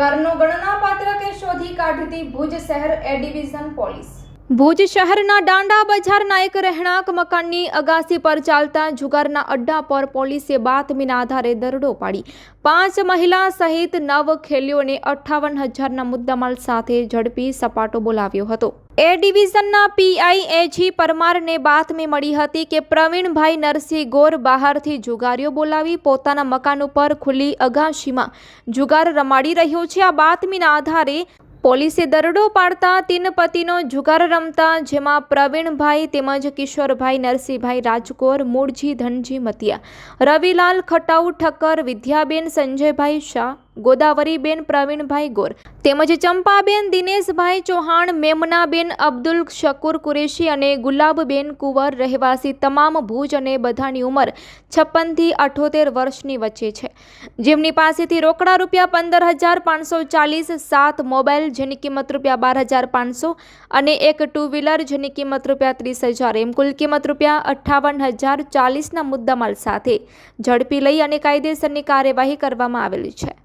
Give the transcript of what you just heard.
જુગારનો ગણનાપાત્ર કે શોધી કાઢતી ભુજ શહેર એ ડિવિઝન પોલીસ. ભુજ શહેરના દાંડા બજારના એક રહેણાંક મકાનની અગાસી પર ચાલતા જુગારના અડ્ડા પર પોલીસે બાતમીના આધારે દરોડો પાડી. પાંચ મહિલા સહિત નવ ખેલીઓને અઠ્ઠાવન હજારના મુદ્દામાલ સાથે ઝડપી સપાટો બોલાવ્યો હતો. એ ડિવિઝનના પીઆઈ એજી પરમારને બાતમી મળી હતી કે પ્રવીણભાઈ નરસિંહ ગોર બહારથી જુગારીઓ બોલાવી પોતાના મકાન ઉપર ખુલ્લી અગાશીમાં જુગાર રમાડી રહ્યો છે. આ બાતમીના આધારે પોલીસે દરોડો પાડતા તીન પતિનો જુગાર રમતા, જેમાં પ્રવીણભાઈ તેમજ કિશોરભાઈ નરસિંહભાઈ રાજકોર મૂળજી, ધનજી, મતિયા, રવિલાલ ખટાઉ, ઠક્કર, વિદ્યાબેન, સંજયભાઈ શાહ ગોદાવરીબેન પ્રવીણભાઈ ગોર તેમજ ચંપાબેન દિનેશભાઈ ચૌહાણ, મેમનાબેન અબ્દુલ શકુર કુરેશી અને ગુલાબબેન કુંવર રહેવાસી તમામ ભુજ અને બધાની ઉંમર છપ્પનથી અઠોતેર વર્ષની વચ્ચે છે. જેમની પાસેથી રોકડા રૂપિયા પંદર હજાર પાંચસો ચાલીસ, સાત મોબાઈલ જેની કિંમત રૂપિયા બાર હજાર પાંચસો અને એક ટુ વ્હીલર જેની કિંમત રૂપિયા ત્રીસ હજાર, એમ કુલ કિંમત રૂપિયા અઠ્ઠાવન હજાર ચાલીસના મુદ્દામાલ સાથે ઝડપી લઈ અને કાયદેસરની કાર્યવાહી કરવામાં આવેલી છે.